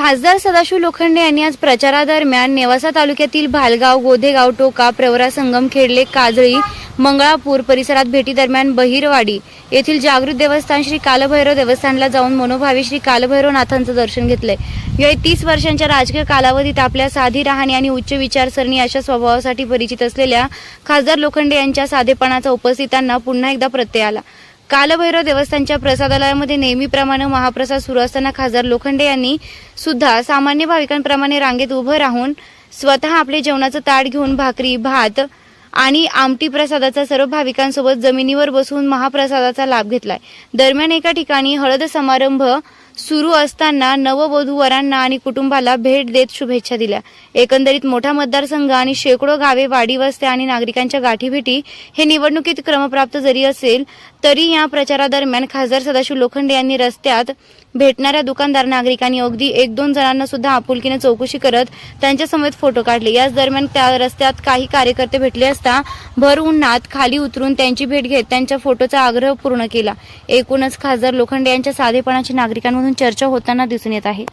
खासदार सदाशिव लोखंडे यांनी आज प्रचारादरम्यान नेवासा तालुक्यातील भालगाव गोधेगाव टोका प्रवरा संगम खेडले काजळी मंगळापूर परिसरात भेटीदरम्यान बहिरवाडी येथील जागृत देवस्थान श्री कालभैरव देवस्थानला जाऊन मनोभावी श्री कालभैरवनाथांचं दर्शन घेतलंय. या तीस वर्षांच्या राजकीय कालावधीत आपल्या साधी राहणी आणि उच्च विचारसरणी अशा स्वभावासाठी परिचित असलेल्या खासदार लोखंडे यांच्या साधेपणाचा उपस्थितांना पुन्हा एकदा प्रत्यय आला. कालभैरव देवस्थानच्या प्रसादालयामध्ये नेहमीप्रमाणे महाप्रसाद सुरू असताना खासदार लोखंडे यांनी सुद्धा सामान्य भाविकांप्रमाणे रांगेत उभं राहून स्वतः आपले जेवणाचं ताट घेऊन भाकरी भात आणि आमटी प्रसादाचा सर्व भाविकांसोबत जमिनीवर बसून महाप्रसादाचा लाभ घेतलाय. दरम्यान एका ठिकाणी हळद समारंभ सुरू असताना नववधू वरांना आणि कुटुंबाला भेट देत शुभेच्छा दिल्या. एकंदरीत मोठा मतदारसंघ आणि शेकडो गावे वाडी वस्त्या आणि नागरिकांच्या गाठीभेटी हे निवडणुकीत क्रमप्राप्त जरी असेल तरी या प्रचारादरम्यान खासदार सदाशिव लोखंडे यांनी रस्त्यात भेटणाऱ्या दुकानदार नागरिकांनी अगदी एक दोन जणांना सुद्धा आपुलकीने चौकशी करत त्यांच्यासमवेत फोटो काढले. याच दरम्यान त्या रस्त्यात काही कार्यकर्ते भेटले असता भर उन्हात खाली उतरून त्यांची भेट घेत त्यांच्या फोटोचा आग्रह पूर्ण केला. एकूणच खासदार लोखंडे यांच्या साधेपणाची नागरिकांमधून चर्चा होताना दिसून येत आहे.